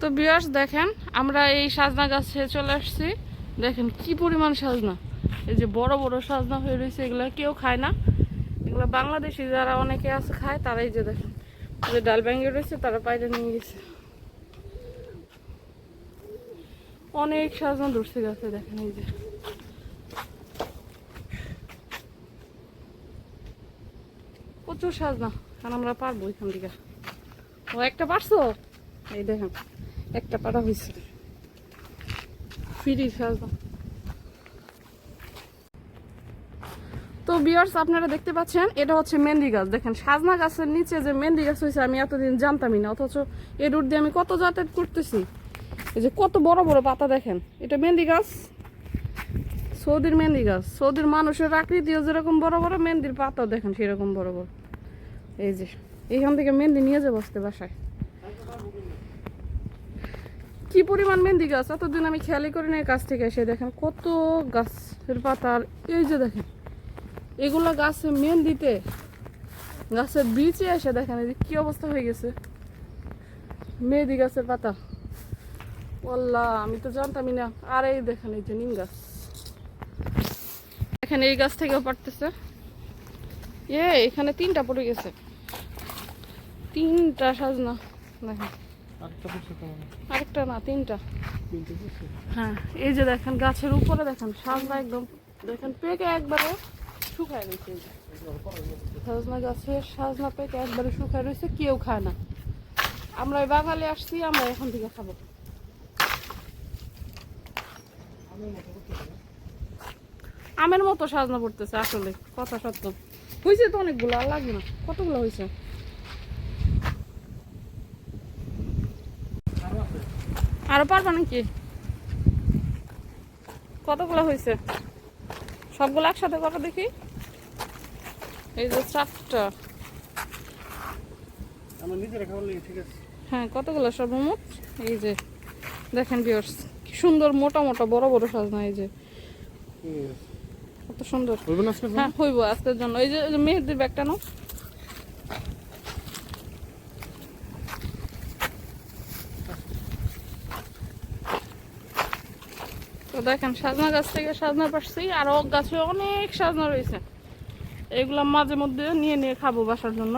তো বিয়ার্স দেখেন, আমরা এই সাজনা গাছে চলে আসছি। দেখেন, কি পরিমাণ সাজনা। এই যে বড় বড় সাজনা হয়ে রয়েছে, এগুলো কেউ খায় না। এগুলো বাংলাদেশি যারা অনেকে আছে, খায়, তারাই যে দেখেন যে ডাল ব্যাঙ্গে রয়েছে, তারা পাইরে নিয়ে গেছে। অনেক সাজনা ধরছে গাছে, দেখেন এই যে। প্রচুর সাজনা কারণ আমরা পারব এখান থেকে। ও, একটা পারছ? এই দেখেন একটা পারা হয়েছে। ফিরি সাজনা তো বিয়ার্স আপনারা দেখতে পাচ্ছেন, এটা হচ্ছে মেহেন্দি গাছ। দেখেন, সাজনা গাছের নিচে যে মেহেন্দি গাছ হয়েছে, আমি এতদিন জানতামই না, অথচ এই রুট দিয়ে আমি কত যাতায়াত করতেছি। এই যে কত বড় বড় পাতা দেখেন, এটা মেহেন্দি গাছ। সৌদির মেহেন্দি গাছ। সৌদির মানুষের আকৃতিও যেরকম বড় বড়, মেহেন্দির পাতাও দেখেন সেরকম বড় বড়। এই যে, এইখান থেকে মেহেন্দি নিয়ে যাব আসতে বাসায়। কি পরিমাণ মেহেন্দি গাছ? এতদিন আমি খেয়ালই করি না গাছ থেকে এসে দেখেন কত গাছের পাতা আর এই যে দেখেন, এগুলো গাছে মেহেন্দিতে, গাছের বিচে এসে দেখেন এই যে কি অবস্থা হয়ে গেছে। মেহেদি গাছের পাতা ওল্লা আমি তো জানতামই না। আর এই দেখেন, এই যে নিম গাছ। দেখেন, এই গাছ থেকেও পারতেছে। এ এখানে তিনটা পড়ে গেছে। তিনটা সাজনা, দেখেন। আরেকটা না তিনটা। হ্যাঁ এই যে দেখেন গাছের উপরে দেখেন সাজনা একদম দেখেন পেকে একবারে শুকায় রয়েছে। সাজনা গাছের সাজনা পেকে একবারে শুকায় রয়েছে কেউ খায় না। আমরা বাঙালি আসছি আমরা এখন থেকে খাব। আমের মতো সাজনা পড়তেছে আসলে কথা সত্য। হয়েছে তো অনেকগুলো আর লাগবে না। কতগুলো হয়েছে আরও পারবা নাকি? কতগুলো হয়েছে? সবগুলো একসাথে করো দেখি। এই যে চারটা। হ্যাঁ কতগুলো সর্বমোট এই যে দেখেন ভিউয়ার্স কি সুন্দর মোটা মোটা বড় বড় সাজনা এই যে। কত সুন্দর। হ্যাঁ হইব আজকের জন্য। এই যে এই যে মেহেদির ব্যাগটা নাও। তো দেখেন, সাজনা গাছ থেকে সাজনা পাচ্ছি আর ও গাছে অনেক সাজনা রয়েছে। এগুলা মাঝে মধ্যে নিয়ে নিয়ে খাব বাসার জন্য।